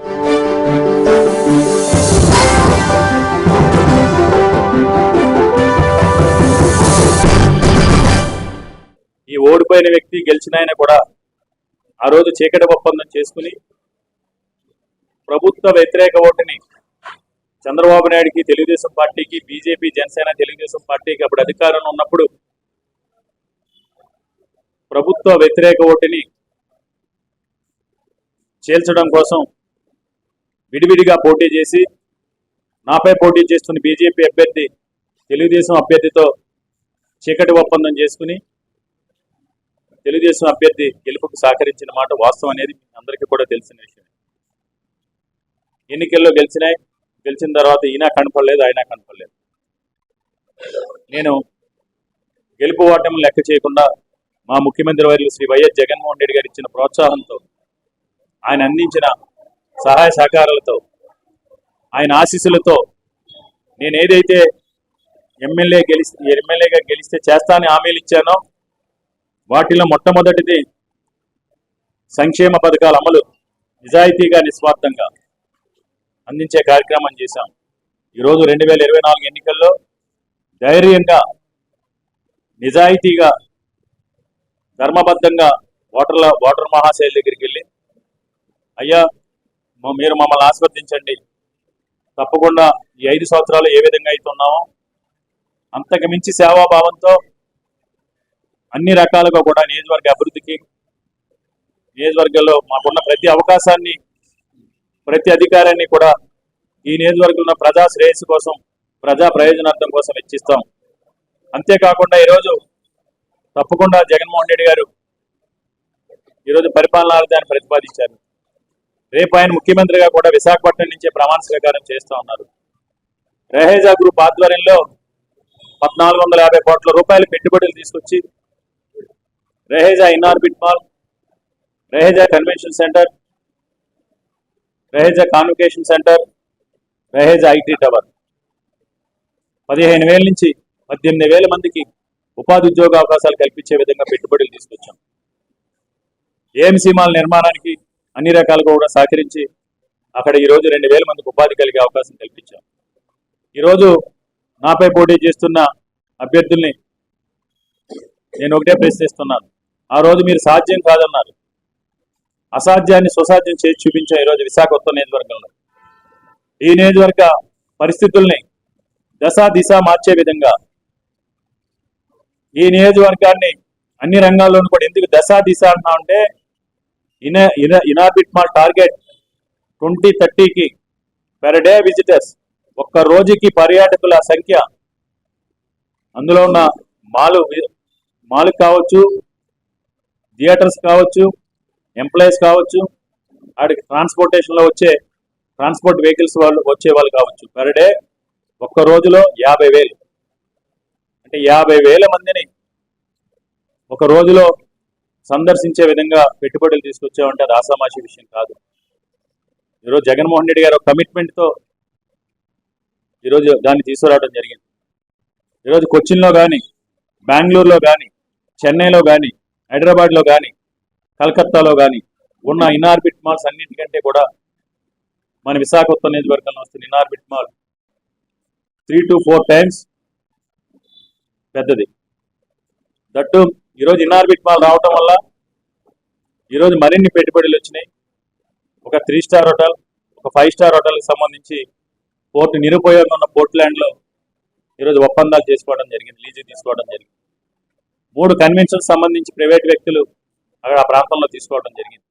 ఈ ఓడిపోయిన వ్యక్తి గెలిచిన ఆయన కూడా ఆ రోజు చీకటి ఒప్పందం చేసుకుని ప్రభుత్వ వ్యతిరేక ఓటుని చంద్రబాబు నాయుడికి తెలుగుదేశం పార్టీకి బీజేపీ జనసేన తెలుగుదేశం పార్టీకి అప్పుడు అధికారంలో ఉన్నప్పుడు ప్రభుత్వ వ్యతిరేక ఓటుని చేల్చడం కోసం విడివిడిగా పోటీ చేసి నాపై పోటీ చేస్తున్న బీజేపీ అభ్యర్థి తెలుగుదేశం అభ్యర్థితో చీకటి ఒప్పందం చేసుకుని తెలుగుదేశం అభ్యర్థి గెలుపుకు సహకరించిన మాట వాస్తవం అనేది అందరికీ కూడా తెలిసిన విషయం ఎన్నికల్లో గెలిచినాయి గెలిచిన తర్వాత ఈయన కనపడలేదు ఆయన కనపడలేదు. నేను గెలుపు ఓటమి లెక్క చేయకుండా మా ముఖ్యమంత్రి వర్యులు శ్రీ వైఎస్ జగన్మోహన్ రెడ్డి గారు ఇచ్చిన ప్రోత్సాహంతో ఆయన అందించిన సహాయ సహకారాలతో ఆయన ఆశీస్సులతో నేను ఏదైతే ఎమ్మెల్యే గెలిస్తే ఎమ్మెల్యేగా గెలిస్తే చేస్తానని హామీలు ఇచ్చానో వాటిలో మొట్టమొదటిది సంక్షేమ పథకాల అమలు నిజాయితీగా నిస్వార్థంగా అందించే కార్యక్రమం చేశాం. ఈరోజు రెండు వేల ఇరవై నాలుగు ఎన్నికల్లో ధైర్యంగా నిజాయితీగా ధర్మబద్ధంగా ఓటర్ల ఓటర్ మహాశైలి దగ్గరికి వెళ్ళి అయ్యా మీరు మమ్మల్ని ఆస్వాదించండి తప్పకుండా ఈ ఐదు సంవత్సరాలు ఏ విధంగా అయితే ఉన్నామో అంతకు మించి సేవాభావంతో అన్ని రకాలుగా కూడా నియోజకవర్గ అభివృద్ధికి నియోజకవర్గంలో మాకున్న ప్రతి అవకాశాన్ని ప్రతి అధికారాన్ని కూడా ఈ నియోజకవర్గంలో ప్రజా శ్రేయస్సు కోసం ప్రజా ప్రయోజనార్థం కోసం వెచ్చిస్తాం. అంతేకాకుండా ఈరోజు తప్పకుండా జగన్మోహన్ రెడ్డి గారు ఈరోజు పరిపాలనా రాజధాని ప్రతిపాదించారు. రేపు ఆయన ముఖ్యమంత్రిగా కూడా విశాఖపట్నం నుంచే ప్రమాణ స్వీకారం చేస్తూ ఉన్నారు. రహేజా గ్రూప్ ఆధ్వర్యంలో పద్నాలుగు వందల యాభై కోట్ల రూపాయల పెట్టుబడులు తీసుకొచ్చి Raheja Inorbit mall Raheja convention centre Raheja convocation centre Raheja IT tower. పదిహేను వేల నుంచి పద్దెనిమిది వేల మందికి ఉపాధి ఉద్యోగ అవకాశాలు కల్పించే విధంగా పెట్టుబడులు తీసుకొచ్చాం. ఏఎంసీ మాల్ నిర్మాణానికి అన్ని రకాలుగా కూడా సహకరించి అక్కడ ఈరోజు రెండు వేల మందికి ఉపాధి కలిగే అవకాశం కల్పించాం. ఈరోజు నాపై పోటీ చేస్తున్న అభ్యర్థుల్ని నేను ఒకటే ప్రశ్నిస్తున్నాను. ఆ రోజు మీరు సాధ్యం కాదన్నారు. అసాధ్యాన్ని సుసాధ్యం చేసి చూపించాం ఈరోజు విశాఖ ఉత్తర నియోజకవర్గంలో. ఈ నియోజకవర్గ పరిస్థితుల్ని దశ దిశ మార్చే విధంగా ఈ నియోజకవర్గాన్ని అన్ని రంగాల్లోనూ కూడా ఎందుకు దశ దిశ అంటున్నా అంటే ఇన ఇన ఇనార్బిట్ మాల్ టార్గెట్ ట్వంటీ థర్టీకి పెర్ డే విజిటర్స్ ఒక్క రోజుకి పర్యాటకుల సంఖ్య. అందులో ఉన్న మాలు మాల్ కావచ్చు థియేటర్స్ కావచ్చు ఎంప్లాయీస్ కావచ్చు వాడికి ట్రాన్స్పోర్టేషన్లో వచ్చే ట్రాన్స్పోర్ట్ వెహికల్స్ వాళ్ళు వచ్చే వాళ్ళు కావచ్చు. పెర్ డే ఒక్క రోజులో యాభై వేలు. అంటే యాభై వేల మందిని ఒక రోజులో సందర్శించే విధంగా పెట్టుబడులు తీసుకొచ్చామంటే అది ఆసామాషి విషయం కాదు. ఈరోజు జగన్మోహన్ రెడ్డి గారు కమిట్మెంట్తో ఈరోజు దాన్ని తీసుకురావడం జరిగింది. ఈరోజు కొచ్చిన్లో కానీ బెంగళూరులో కానీ చెన్నైలో కానీ హైదరాబాద్లో కానీ కలకత్తాలో కానీ ఉన్న ఇనార్బిట్ మాల్స్ అన్నింటికంటే కూడా మన విశాఖ ఉత్తర నియోజకవర్గంలో వస్తున్న Inorbit mall three to four times పెద్దది. దట్టు ఈరోజు ఇనార్బిట్ మాల్ రావటం వల్ల ఈరోజు మరిన్ని పెట్టుబడులు వచ్చినాయి. ఒక త్రీ స్టార్ హోటల్ ఒక ఫైవ్ స్టార్ హోటల్కి సంబంధించి పోర్టు నిరుపయోగంగా ఉన్న పోర్ట్ ల్యాండ్లో ఈరోజు ఒప్పందాలు చేసుకోవడం జరిగింది లీజు తీసుకోవడం జరిగింది. మూడు కన్వెన్షన్ సంబంధించి ప్రైవేట్ వ్యక్తులు అక్కడ ఆ ప్రాంతంలో తీసుకోవడం జరిగింది.